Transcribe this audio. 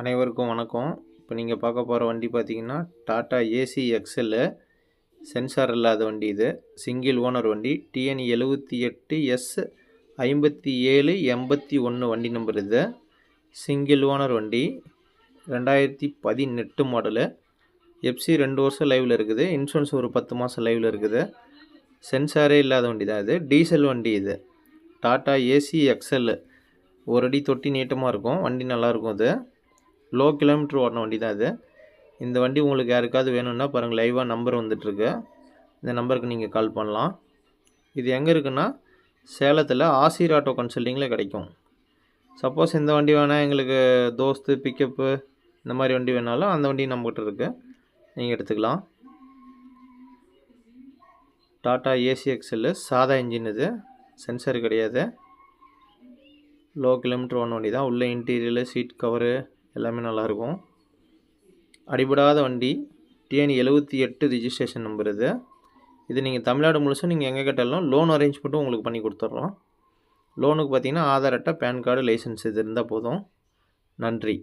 அனைவருக்கும் வணக்கம். இப்போ நீங்கள் பார்க்க போகிற வண்டி பார்த்தீங்கன்னா டாட்டா ஏசி எக்ஸலு சென்சார் இல்லாத வண்டி இது. சிங்கிள் ஓனர் வண்டி. டிஎன் எழுபத்தி எட்டு எஸ் ஐம்பத்தி ஏழு எண்பத்தி ஒன்று வண்டி நம்பர் இது. சிங்கிள் ஓனர் வண்டி. ரெண்டாயிரத்தி பதினெட்டு மாடலு எஃப்சி ரெண்டு வருஷம் லைவில் இருக்குது. இன்சூரன்ஸ் ஒரு பத்து மாதம் லைவில் இருக்குது. சென்சாரே இல்லாத வண்டி தான் இது. டீசல் வண்டி இது. டாட்டா ஏசி எக்ஸல் ஒரு அடி தொட்டி நீட்டமாக இருக்கும். வண்டி நல்லாயிருக்கும் இது. லோ கிலோமீட்டர் ஓடின வண்டி தான் இது. இந்த வண்டி உங்களுக்கு யாருக்காவது வேணும்னா பாருங்கள் லைவாக நம்பர் வந்துட்டுருக்கு. இந்த நம்பருக்கு நீங்கள் கால் பண்ணலாம். இது எங்கே இருக்குன்னா சேலத்தில் ஆசிர் ஆட்டோ கன்சல்டிங்கில் கிடைக்கும். சப்போஸ் இந்த வண்டி வேணால் எங்களுக்கு தோஸ்து பிக்கப்பு இந்த மாதிரி வண்டி வேணாலும் அந்த வண்டி நம்மகிட்ட இருக்குது நீங்கள் எடுத்துக்கலாம். டாட்டா ஏசி எக்ஸல்லு சாதா இன்ஜின் இது. சென்சர் கிடையாது. லோ கிலோமீட்டர் ஒன் வண்டி தான். உள்ளே இன்டீரியரு சீட் கவரு எல்லாமே நல்லாயிருக்கும். அடிபடாத வண்டி. டிஎன் எழுபத்தி எட்டு ரிஜிஸ்ட்ரேஷன் நம்பர் இது. இது நீங்கள் தமிழ்நாடு முழுசும் நீங்கள் எங்கே கேட்டாலும் லோன் அரேஞ்ச்மெண்ட்டும் உங்களுக்கு பண்ணி கொடுத்துட்றோம் லோனுக்கு பார்த்தீங்கன்னா ஆதார் அட்டை பேன் கார்டு லைசன்ஸ் இது இருந்தால் போதும். நன்றி.